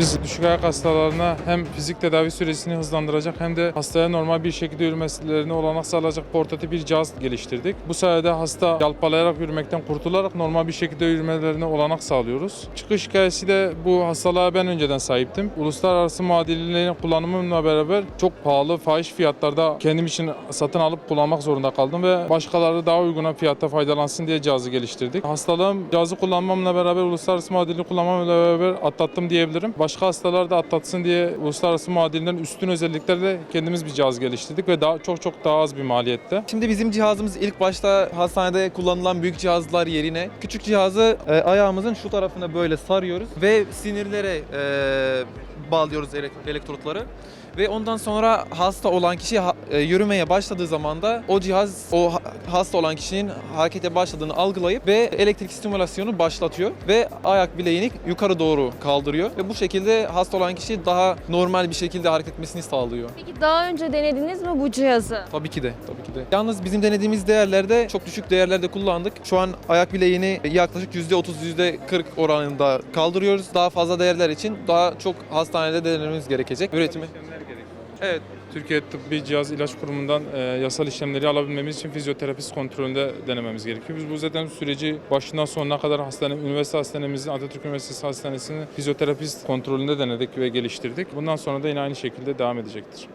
Biz düşük ayak hastalarına hem fizik tedavi süresini hızlandıracak hem de hastaya normal bir şekilde yürümesine olanak sağlayacak portatif bir cihaz geliştirdik. Bu sayede hasta yalpalayarak yürümekten kurtularak normal bir şekilde yürümelerine olanak sağlıyoruz. Çıkış hikayesi de bu hastalığa ben önceden sahiptim. Uluslararası muadillerin kullanımımla beraber çok pahalı fahiş fiyatlarda kendim için satın alıp kullanmak zorunda kaldım ve başkaları daha uyguna fiyatta faydalansın diye cihazı geliştirdik. Hastalığım cihazı kullanmamla beraber uluslararası muadilini kullanmamla beraber atlattım diyebilirim. Başka hastalar da atlatsın diye uluslararası muadilinden üstün özelliklerle kendimiz bir cihaz geliştirdik ve daha çok çok daha az bir maliyette. Şimdi bizim cihazımız ilk başta hastanede kullanılan büyük cihazlar yerine küçük cihazı e, ayağımızın şu tarafına böyle sarıyoruz ve sinirlere e, bağlıyoruz elek- elektrotları. Ve ondan sonra hasta olan kişi e, yürümeye başladığı zaman da o cihaz o ha- hasta olan kişinin harekete başladığını algılayıp ve elektrik stimülasyonu başlatıyor ve ayak bileğini yukarı doğru kaldırıyor ve bu şekilde hasta olan kişi daha normal bir şekilde hareket etmesini sağlıyor. Peki daha önce denediniz mi bu cihazı? Tabii ki de, tabii ki de. Yalnız bizim denediğimiz değerlerde çok düşük değerlerde kullandık. Şu an ayak bileğini yaklaşık %30, %40 oranında kaldırıyoruz. Daha fazla değerler için daha çok hastanede denememiz gerekecek. Üretimi. Evet. Türkiye Tıbbi Cihaz İlaç Kurumu'ndan e, yasal işlemleri alabilmemiz için fizyoterapist kontrolünde denememiz gerekiyor. Biz bu zaten süreci başından sonuna kadar hastane, üniversite hastanemizin, Atatürk Üniversitesi Hastanesi'nin fizyoterapist kontrolünde denedik ve geliştirdik. Bundan sonra da yine aynı şekilde devam edecektir.